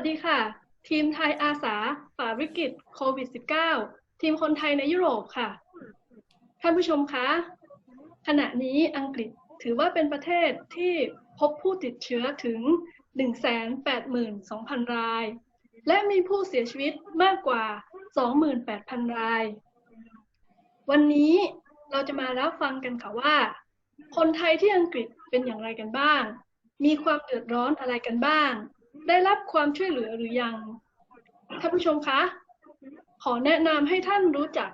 สดีค่ะ ทีมไทยอาสาฝ่าวิกฤตโควิด -19 ทีมคนไทยในยุโรปค่ะ ท่านผู้ชมคะ ขณะนี้อังกฤษถือว่าเป็นประเทศที่พบผู้ติดเชื้อถึง 182,000 ราย และมีผู้เสียชีวิตมากกว่า 28,000 ราย วันนี้เราจะมารับฟังกันค่ะว่า คนไทยที่อังกฤษเป็นอย่างไรกันบ้าง มีความเดือดร้อนอะไรกันบ้าง ได้รับความช่วยเหลือหรือยังท่านผู้ชมคะ ขอแนะนำให้ท่านรู้จัก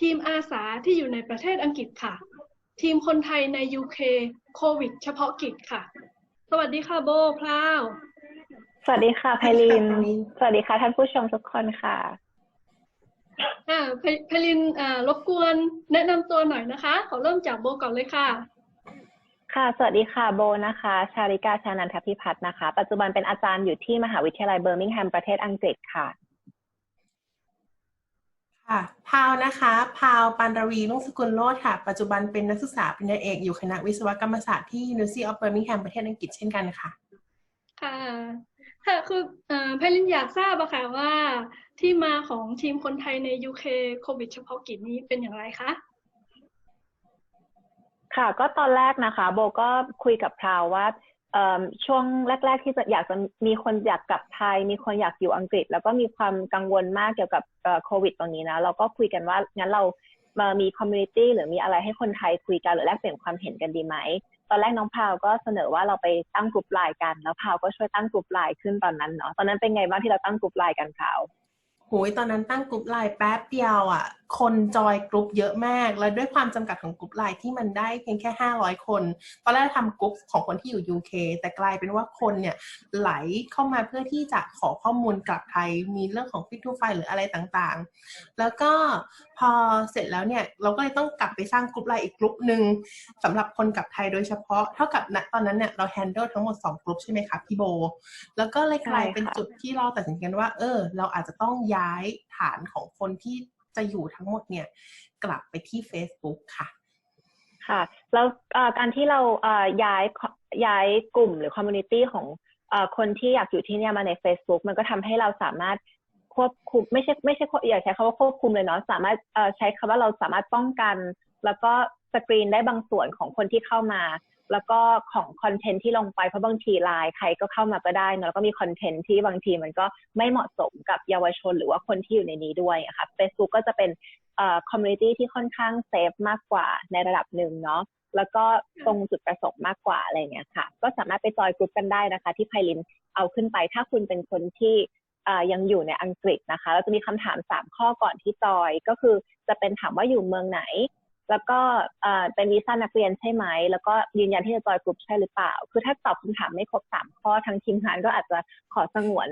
ทีมอาสาที่อยู่ในประเทศอังกฤษค่ะ ทีมคนไทยใน UK โควิด เฉพาะกิจค่ะ สวัสดีค่ะโบพราว สวัสดีค่ะไพลิน สวัสดีค่ะท่านผู้ชมทุกคนค่ะอ่าไพไพลินอ่ารบกวนแนะนำตัวหน่อยนะคะ ขอเริ่มจากโบก่อนเลยค่ะ ค่ะ สวัสดีค่ะ โบนะคะ ชาริกา ชานันทพิพัฒน์นะคะ ปัจจุบันเป็นอาจารย์อยู่ที่มหาวิทยาลัยเบอร์มิงแฮม ประเทศอังกฤษค่ะ ค่ะ พาวนะคะ พาวปันรวีลุ่งสกุลโลดค่ะ ปัจจุบันเป็นนักศึกษาปริญญาเอกอยู่คณะวิศวกรรมศาสตร์ที่ University of Birmingham ประเทศอังกฤษเช่นกันค่ะ ค่ะ ค่ะ คือเอ่อไพลินอยากทราบอะค่ะว่าที่มาของทีมคนไทยใน UK โควิดเฉพาะกิจนี้เป็นอย่างไรคะ ค่ะ ก็ตอนแรกนะคะ โบก็คุยกับพราวว่าช่วงแรก ๆ ที่จะอยากจะมีคนอยากกลับไทย มีคนอยากอยู่อังกฤษ แล้วก็มีความกังวลมากเกี่ยวกับโควิดตรงนี้นะ เราก็คุยกันว่างั้นเรามามีคอมมูนิตี้หรือมีอะไรให้คนไทยคุยกันหรือแลกเปลี่ยนความเห็นกันดีไหม ตอนแรกน้องพาวก็เสนอว่าเราไปตั้งกลุ่มไลน์กัน แล้วพาวก็ช่วยตั้งกลุ่มไลน์ขึ้นตอนนั้นเนาะตอนนั้นเป็นไงบ้างที่เราตั้งกลุ่มไลน์กันพาวโหยตอนนั้นตั้งกลุ่มไลน์แป๊บเดียวอะ คนจอยกลุ่มเยอะมาก แล้วด้วยความจำกัดของกลุ่มไลน์ที่มันได้เพียงแค่ 500 คนตอนแรกทำกลุ่มของคนที่อยู่ UK แต่กลายเป็นว่าคนเนี่ยไหลเข้ามาเพื่อที่จะขอข้อมูลกลับไทย มีเรื่องของ fit to file หรืออะไรต่างๆ แล้วก็พอเสร็จแล้วเนี่ยเราก็เลยต้องกลับไปสร้างกลุ่มไลน์อีกกลุ่มหนึ่งสำหรับคนกลับไทยโดยเฉพาะ เท่ากับณตอนนั้นเนี่ยเรา handle ทั้งหมด2กลุ่มใช่ไหมคะพี่โบ แล้วก็เลยกลายเป็นจุดที่เราตัดสินกันว่า เออ เราอาจจะต้องย้ายฐานของคนที่ จะอยู่ทั้งหมดเนี่ยกลับไปที่ Facebook ค่ะ ค่ะ แล้วการที่เราย้ายย้ายกลุ่มหรือคอมมูนิตี้ของคนที่อยากอยู่ที่เนี่ยมาใน Facebook มันก็ทำให้เราสามารถควบคุมไม่ใช่ไม่ใช่อย่าใช้คำว่าควบคุมเลยเนาะสามารถใช้คำว่าเราสามารถป้องกัน แล้วก็ สกรีนได้บางส่วนของคนที่เข้ามา แล้วก็ของคอนเทนต์ที่ลงไปเพราะบางทีไลน์ใครก็เข้ามาก็ได้เนอะแล้วก็มีคอนเทนต์ที่บางทีมันก็ไม่เหมาะสมกับเยาวชนหรือว่าคนที่อยู่ในนี้ด้วยะค่ะ Facebook ก็จะเป็นคอมมูนิตี้ที่ค่อนข้างเซฟมากกว่าในระดับหนึ่งเนาะแล้วก็ตรงจุดประสงค์มากกว่าอะไรเงี้ยค่ะ ก็สามารถไปจอยกลุ่มกันได้นะคะ ที่ไพลินเอาขึ้นไป ถ้าคุณเป็นคนที่ยังอยู่ในอังกฤษนะคะ เราจะมีคำถามสามข้อก่อนที่จอย ก็คือจะเป็นถามว่าอยู่เมืองไหน แล้วก็เป็นวีซ่านักเรียนใช่ไหม แล้วก็ยืนยันที่จะจอยกลุ่มใช่หรือเปล่า คือถ้าตอบคำถามไม่ครบสามข้อทางทีมงานก็อาจจะขอสงวน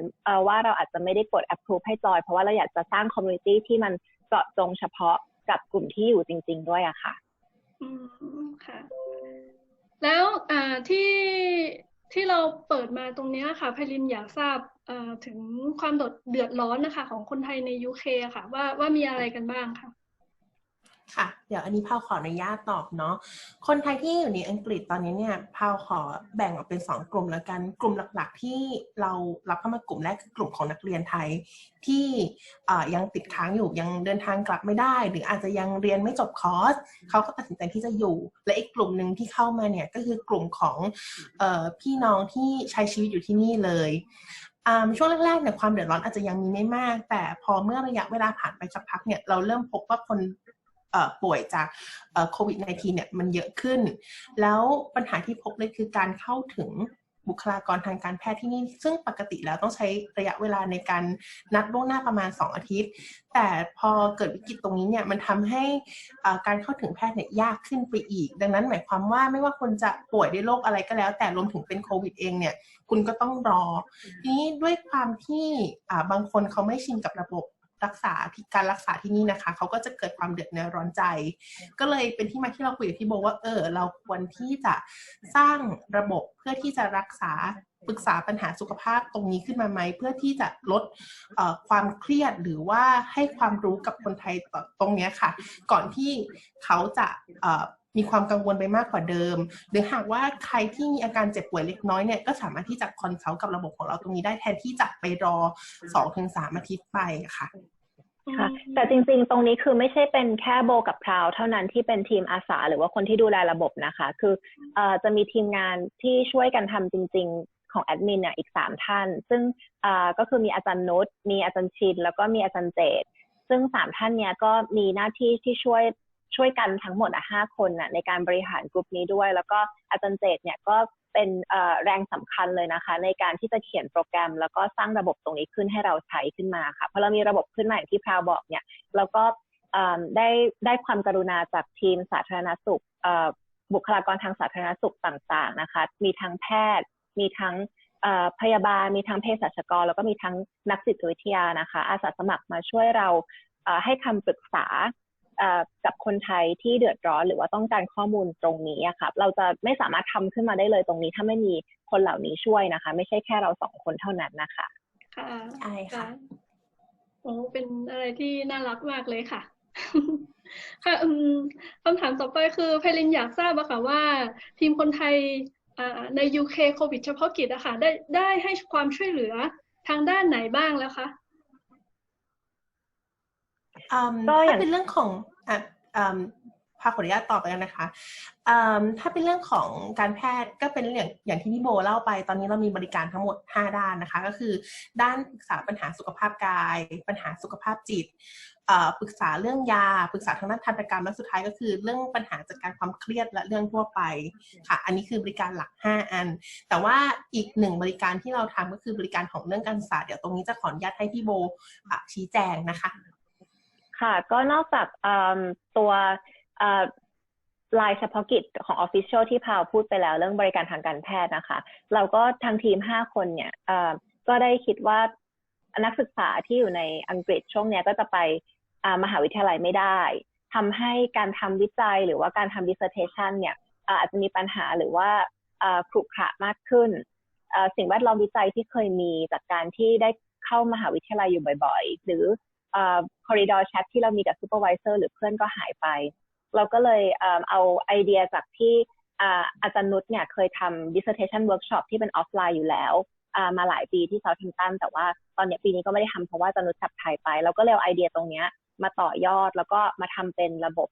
ว่าเราอาจจะไม่ได้กด approve ให้จอย เพราะว่าเราอยากจะสร้างคอมมูนิตี้ที่มันเจาะจงเฉพาะกับกลุ่มที่อยู่จริง ๆ ด้วยอะค่ะ อืมค่ะ แล้วที่ที่เราเปิดมาตรงนี้ค่ะพลินอยากทราบถึงความเดือดเดือดร้อนนะคะ ของคนไทยใน UK อะค่ะ ว่าว่ามีอะไรกันบ้างค่ะ ค่ะ เดี๋ยวอันนี้พาวขออนุญาตตอบเนาะ คนไทยที่อยู่ในอังกฤษตอนนี้เนี่ยพาวขอแบ่งออกเป็นสองกลุ่มแล้วกัน กลุ่มหลักๆ ที่เรารับเข้ามากลุ่มแรกคือกลุ่มของนักเรียนไทยที่ยังติดค้างอยู่ยังเดินทางกลับไม่ได้ หรืออาจจะยังเรียนไม่จบคอร์สเขาก็ตัดสินใจที่จะอยู่ และอีกกลุ่มหนึ่งที่เข้ามาเนี่ยก็คือกลุ่มของออพี่น้องที่ใช้ชีวิตอยู่ที่นี่เลยช่วงแรกๆเนี่ยความเดือดร้อนอาจจะยังมีไม่มาก แต่พอเมื่อระยะเวลาผ่านไปสักพักเนี่ยเราเริ่มพบว่าคน ป่วยจากโควิด -19 เนี่ยมันเยอะขึ้น แล้วปัญหาที่พบเลยคือการเข้าถึงบุคลากรทางการแพทย์ที่นี่ ซึ่งปกติแล้วต้องใช้ระยะเวลาในการนัดล่วงหน้าประมาณ 2 อาทิตย์ แต่พอเกิดวิกฤตตรงนี้เนี่ยมันทำให้อ่าการเข้าถึงแพทย์เนี่ยยากขึ้นไปอีก ดังนั้นหมายความว่าไม่ว่าคนจะป่วยด้วยโรคอะไรก็แล้ว แต่รวมถึงเป็นโควิดเองเนี่ยคุณก็ต้องรอ ทีนี้ด้วยความที่อ่าบางคนเขาไม่ชินกับระบบ รักษาที่การรักษาที่นี่นะคะเขาก็จะเกิดความเดือดเนื้อร้อนใจ ก็เลยเป็นที่มาที่เราคุยกับพี่โบว่าเออเราควรที่จะสร้างระบบเพื่อที่จะรักษาปรึกษาปัญหาสุขภาพตรงนี้ขึ้นมาไหม เพื่อที่จะลดความเครียดหรือว่าให้ความรู้กับคนไทยตรงนี้ค่ะ ก่อนที่เขาจะ มีความกังวลไปมากกว่าเดิม หรือหากว่าใครที่มีอาการเจ็บป่วยเล็กน้อยเนี่ยก็สามารถที่จะคอนซัลท์กับระบบของเราตรงนี้ได้แทนที่จะไปรอสองถึงสามอาทิตย์ไปค่ะค่ะแต่จริงๆ ตรงนี้คือไม่ใช่เป็นแค่โบกับพราวเท่านั้นที่เป็นทีมอาสาหรือว่าคนที่ดูแลระบบนะคะ คืออจะมีทีมงานที่ช่วยกันทำจริง ๆ ของแอดมินเนี่ยอีกสามท่าน ซึ่งก็คือมีอาจารย์นุชมีอาจารย์ชิน แล้วก็มีอาจารย์เจตซึ่งสามท่านเนี้ยก็มีหน้าที่ที่ช่วย ช่วยกันทั้งหมดอะห้าคนน่ะในการบริหารกลุ่มนี้ด้วย แล้วก็อาจารย์เจตเนี่ยก็เป็นแรงสำคัญเลยนะคะ ในการที่จะเขียนโปรแกรม แล้วก็สร้างระบบตรงนี้ขึ้นให้เราใช้ขึ้นมาค่ะเพราะเรามีระบบขึ้นมาอย่างที่พราวบอกเนี่ยแล้วก็ได้ได้ความกรุณาจากทีมสาธารณสุขบุคลากรทางสาธารณสุขต่างๆนะคะ มีทั้งแพทย์ มีทั้งพยาบาล มีทั้งเภสัชกร แล้วก็มีทั้งนักจิตวิทยานะคะ อาสาสมัครมาช่วยเราให้คำปรึกษา กับคนไทยที่เดือดร้อนหรือว่าต้องการข้อมูลตรงนี้อะค่ะเราจะไม่สามารถทำขึ้นมาได้เลยตรงนี้ ถ้าไม่มีคนเหล่านี้ช่วยนะคะ ไม่ใช่แค่เราสองคนเท่านั้นนะคะ ค่ะใช่ค่ะโอ้เป็นอะไรที่น่ารักมากเลยค่ะค่ะอืมคำถามต่อไปคือไพลินอยากทราบอะค่ะว่า ทีมคนไทยอ่าใน UK โควิดเฉพาะกิจอะค่ะได้ได้ให้ความช่วยเหลือทางด้านไหนบ้างแล้วคะอืม ก็อย่างถ้าเป็นเรื่องของอะอืมพาขออนุญาตตอบไปกันนะคะอืมถ้าเป็นเรื่องของการแพทย์ก็เป็นอย่างอย่างที่พี่โบเล่าไป ตอนนี้เรามีบริการทั้งหมด 5 ด้านนะคะ ก็คือด้านปรึกษาปัญหาสุขภาพกาย ปัญหาสุขภาพจิตเอ่อปรึกษาเรื่องยา ปรึกษาทางด้านทันตกรรมและสุดท้ายก็คือเรื่องปัญหาจัดการความเครียดและเรื่องทั่วไปค่ะ อันนี้คือบริการหลัก 5 อัน แต่ว่าอีกหนึ่งบริการที่เราทำก็คือบริการของเรื่องการศึกษา เดี๋ยวตรงนี้จะขออนุญาตให้พี่โบอะชี้แจงนะคะ ค่ะ ก็นอกจากตัวลายเฉพาะกิจของ Official ที่พาวพูดไปแล้วเรื่องบริการทางการแพทย์นะคะ เราก็ทางทีม 5 คนเนี่ยก็ได้คิดว่านักศึกษาที่อยู่ในอังกฤษช่วงนี้ก็จะไปมหาวิทยาลัยไม่ได้ทำให้การทำวิจัยหรือว่าการทำ dissertation เนี่ยอาจจะมีปัญหาหรือว่าอ่าขรุขระมากขึ้น สิ่งแวดล้อมวิจัยที่เคยมีจากการที่ได้เข้ามหาวิทยาลัยอยู่บ่อย ๆ หรือ คอริดอร์แชทที่เรามีกับซูเปอร์วิเซอร์หรือเพื่อนก็หายไป เราก็เลยเอาไอเดียจากที่อาจารย์นุชเนี่ยเคยทำ dissertation workshop ที่เป็นออฟไลน์อยู่แล้วมาหลายปีที่เซาท์ m p ตันแต่ว่าตอนนี้ปีนี้ก็ไม่ได้ทำเพราะว่าอาจารย์นุชจับไทยไป เราก็เลยเอาไอเดียตรงเนี้ยมาต่อยอดแล้วก็มาทำเป็นระบบ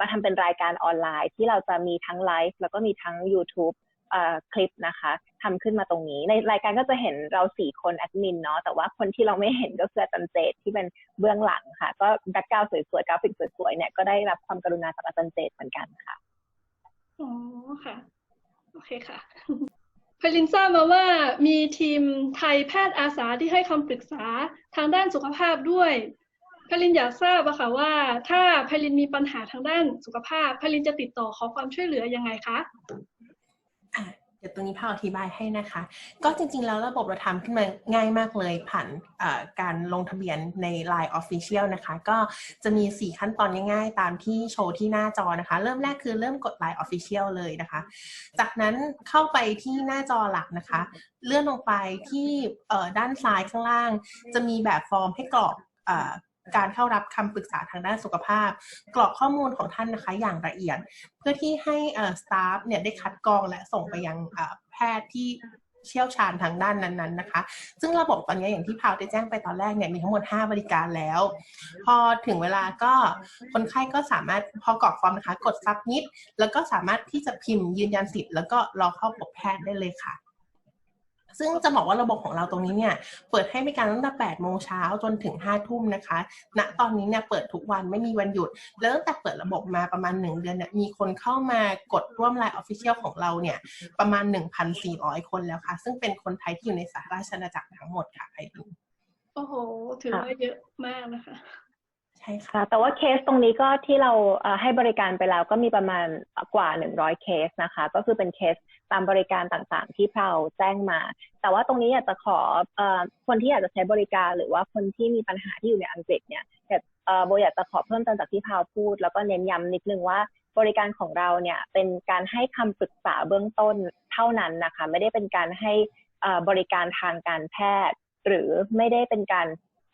มาทำเป็นรายการออนไลน์ที่เราจะมีทั้งไลฟ์แล้วก็มีทั้ง YouTube คลิปนะคะ ทำขึ้นมาตรงนี้ ในรายการก็จะเห็นเราสี่คนแอดมินเนาะแต่ว่าคนที่เราไม่เห็นก็คืออาจารย์เจตที่เป็นเบื้องหลังค่ะ ก็แบ็กกราวสวยๆกราฟิกสวยๆเนี่ยก็ได้รับความกรุณาจากอาจารย์เจตเหมือนกันค่ะอ๋อค่ะ โอเคค่ะไพลินทราบมาว่ามีทีมไทยแพทย์อาสาที่ให้คำปรึกษาทางด้านสุขภาพด้วยไพลินอยากทราบอะค่ะว่า ถ้าไพลินมีปัญหาทางด้านสุขภาพไพลินจะติดต่อขอความช่วยเหลือยังไงคะอะ เดี๋ยวตรงนี้พ่ออธิบายให้นะคะ ก็จริงๆ แล้วระบบเราทำขึ้นมาง่ายมากเลยผ่านการลงทะเบียนใน Line Official นะคะ ก็จะมี 4 ขั้นตอนง่ายๆ ตามที่โชว์ที่หน้าจอนะคะ เริ่มแรกคือเริ่มกด Line Official เลยนะคะ จากนั้นเข้าไปที่หน้าจอหลักนะคะ เลื่อนลงไปที่ด้านซ้ายข้างล่าง จะมีแบบฟอร์มให้กรอก การเข้ารับคำปรึกษาทางด้านสุขภาพ กรอกข้อมูลของท่านนะคะอย่างละเอียด เพื่อที่ให้สตาฟเนี่ยได้คัดกรองและส่งไปยังแพทย์ที่เชี่ยวชาญทางด้านนั้นๆนะคะ ซึ่งระบบตอนนี้อย่างที่พาวได้แจ้งไปตอนแรกเนี่ยมีทั้งหมด 5 บริการแล้ว พอถึงเวลาก็คนไข้ก็สามารถพอกรอกฟอร์มนะคะ กดซับมิดแล้วก็สามารถที่จะพิมพ์ยืนยันสิทธิ์แล้วก็รอเข้าพบแพทย์ได้เลยค่ะ ซึ่งจะบอกว่าระบบของเราตรงนี้เนี่ยเปิดให้บริการตั้งแต่8โมงเช้าจนถึง5ทุ่มนะคะ ณ ตอนนี้เนี่ยเปิดทุกวันไม่มีวันหยุด แล้วตั้งแต่เปิดระบบมาประมาณ 1 เดือนเนี่ยมีคนเข้ามากดร่วมไลน์ออฟฟิเชียลของเราเนี่ยประมาณ 1,400 คนแล้วค่ะ ซึ่งเป็นคนไทยที่อยู่ในสหราชอาณาจักรทั้งหมดค่ะไพลินโอ้โห ถือว่าเยอะมากนะคะ ใช่ค่ะ แต่ว่าเคสตรงนี้ก็ที่เราให้บริการไปแล้วก็มีประมาณกว่า 100 เคสนะคะ ก็คือเป็นเคสตามบริการต่างๆ ที่เราแจ้งมา แต่ว่าตรงนี้อยากจะขออคนที่อยากจะใช้บริการ หรือว่าคนที่มีปัญหาที่อยู่ในอังกฤษเนี่ยอยากโบอยากจะขอเพิ่มเติมจากที่พาวพูด แล้วก็เน้นย้ำนิดนึงว่าบริการของเราเนี่ยเป็นการให้คำปรึกษาเบื้องต้นเท่านั้นนะคะ ไม่ได้เป็นการให้บริการทางการแพทย์ หรือไม่ได้เป็นการ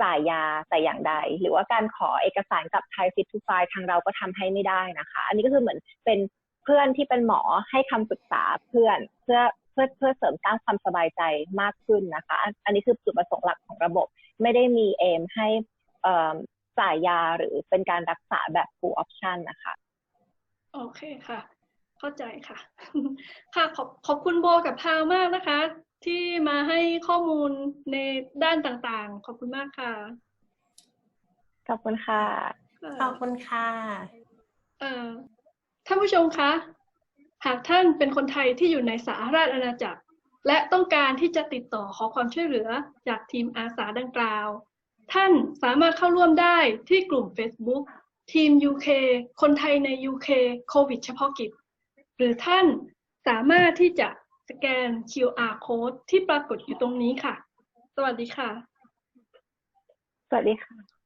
จ่ายยาแต่อย่างใด หรือว่าการขอเอกสารกับไทยฟิตทูไฟทางเราก็ทำให้ไม่ได้นะคะ อันนี้ก็คือเหมือนเป็นเพื่อนที่เป็นหมอให้คำปรึกษาเพื่อนเพื่อเพื่อเพื่อเสริมสร้างความสบายใจมากขึ้นนะคะ อันนี้คือจุดประสงค์หลักของระบบ ไม่ได้มีเอมให้เอ่อจ่ายยาหรือเป็นการรักษาแบบ full option นะคะ โอเคค่ะ เข้าใจค่ะ ค่ะขอบขอบคุณโบกับพาวมากนะคะ ที่มาให้ข้อมูลในด้านต่างๆ ขอบคุณมากค่ะ ขอบคุณค่ะ ขอบคุณค่ะเอ่อท่านผู้ชมคะ หากท่านเป็นคนไทยที่อยู่ในสหราชอาณาจักร และต้องการที่จะติดต่อขอความช่วยเหลือจากทีมอาสาดังกล่าว ท่านสามารถเข้าร่วมได้ที่กลุ่ม Facebook ทีม UK คนไทยใน UK โควิดเฉพาะกิจ หรือท่านสามารถที่จะสแกน QR code ที่ปรากฏอยู่ตรงนี้ค่ะ สวัสดีค่ะ สวัสดีค่ะ